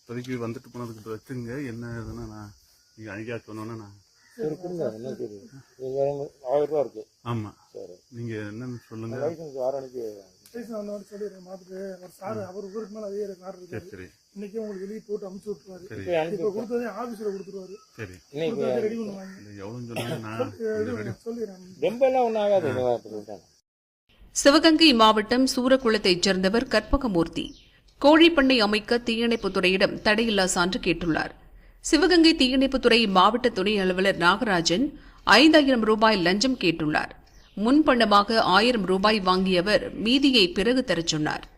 இப்போதைக்கு வந்துட்டு போனதுக்கு வச்சுங்க. என்ன இதுன்னா நான் நீங்கள் ஐடியா சொன்னோன்னா நான் என்ன ஆயிரம் ரூபா இருக்கு. ஆமாம் சரி. நீங்கள் என்னன்னு சொல்லுங்க. லைசன்ஸ் ஆறு அன்னைக்கு ஸ்டேஷன் வந்தவொடனே சொல்லிடுறேன் பார்த்துட்டு ஒரு சார் அவர் ஊருக்கு மேலே அதே கார் சரி இருக்காரு சரி. இன்னைக்கே உங்களுக்கு வெளியே போட்டு அமுச்சு விட்டுருவாரு. சரி. இப்போ கொடுத்ததே ஆஃபீஸில் கொடுத்துருவாரு. சரி. இன்னைக்கு ரெடி பண்ணுவாங்க. எவ்வளோன்னு சொல்லுங்க. நான் சொல்லிடுறேன். ரொம்ப எல்லாம் ஒன்றும் ஆகாது சிவகங்கை மாவட்டம் சூரக்குளத்தைச் சேர்ந்தவர் கற்பகமூர்த்தி. கோழிப்பண்ணை அமைக்க தீயணைப்புத் துறையிடம் தடையில்லா சான்று கேட்டுள்ளார். சிவகங்கை தீயணைப்புத்துறை மாவட்ட துணை அலுவலர் நாகராஜன் ஐந்தாயிரம் ரூபாய் லஞ்சம் கேட்டுள்ளார். முன்பணமாக ஆயிரம் ரூபாய் வாங்கியவர் மீதியை பிறகு தரச் சொன்னார்.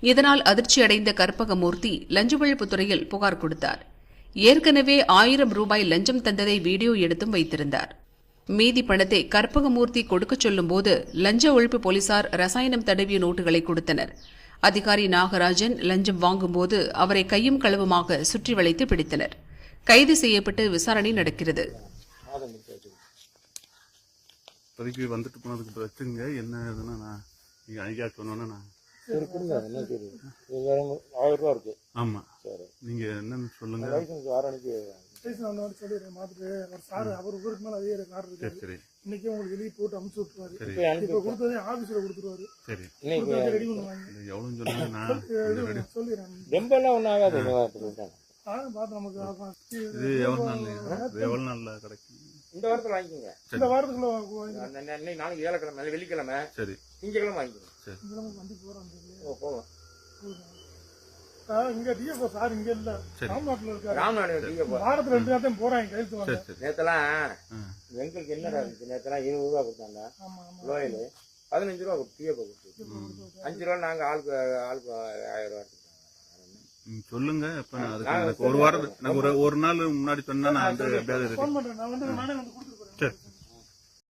இதனால் அதிர்ச்சியடைந்த கற்பகமூர்த்தி லஞ்ச ஒழிப்புத்துறையில் புகார் கொடுத்தார். ஏற்கனவே ஆயிரம் ரூபாய் லஞ்சம் தந்ததை வீடியோ எடுத்தும் வைத்திருந்தார். மீதி பணத்தை கற்பகமூர்த்தி கொடுக்கச் சொல்லும்போது லஞ்ச ஒழிப்பு போலீசார் ரசாயனம் தடவிய நோட்டுகளை கொடுத்தனர். அதிகாரி நாகராஜன் லஞ்சம் வாங்கும்போது அவரை கையும் களவுமாக சுற்றி வளைத்து பிடித்தனர். கைது செய்யப்பட்டு விசாரணை நடக்கிறது. இப்போதைக்கு வந்துட்டு போனதுக்கு என்ன இதுன்னா நான் நீங்கள் ஐடியா சொன்னோன்னா நான் சரி கொடுங்க. என்ன சரி? இது ஆயிரம் ரூபா இருக்கு. ஆமாம் சரி. நீங்கள் என்னன்னு சொல்லுங்க. லைசன்ஸ் ஆறு அன்னைக்கு ஸ்டேஷன் வந்தவொடனே சொல்லிடுறேன் பார்த்துட்டு ஒரு சார் அவர் ஊருக்கு மேலே அதே கார் சரி சரி. இன்னைக்கே உங்களுக்கு வெளியே போட்டு அமுச்சு விட்டுருவாரு. சரி. இப்போ கொடுத்ததே ஆஃபீஸில் கொடுத்துருவாரு. சரி. ரெடி பண்ணுவாங்க. சொல்லிடுறேன். ரொம்ப எல்லாம் ஒன்றும் ஆகாது பார்த்து நமக்கு ஆகும். இது எவ்வளோ நாள் இது எவ்வளோ நாளில் கிடைக்கும்? இந்த வாரத்தில் வாங்கிக்கோங்க. இந்த வாரத்துக்குள்ள நாளைக்கு ஏழக்கிழமை வெள்ளிக்கிழமை. சரி. திங்கக்கிழமை வாங்கிக்கோங்க. திங்கட்கிழமை வண்டி ஓ போகலாம் சார் இங்க டிஎஃப்ஓ சார் இங்க இல்ல. சரி. ராம்நாட்ல இருக்காரு. ராமநாடு வாரத்துல ரெண்டு நாட்டம் போறாங்க கையெழுத்து வாங்க. நேத்தெல்லாம் எங்களுக்கு என்னடா இருந்துச்சு? நேத்தெல்லாம் இருபது ரூபா கொடுத்தாங்க. லோயல். பதினஞ்சு ரூபா கொடுத்து அஞ்சு ரூபா நாங்கள் ஆளுக்கு ஆளுக்கு ஆயிரம் ரூபா சொல்லுங்க. இப்போ அதுக்கு ஒரு வாரம் எனக்கு ஒரு ஒரு நாள் முன்னாடி சொன்னா நான் வந்து சரி.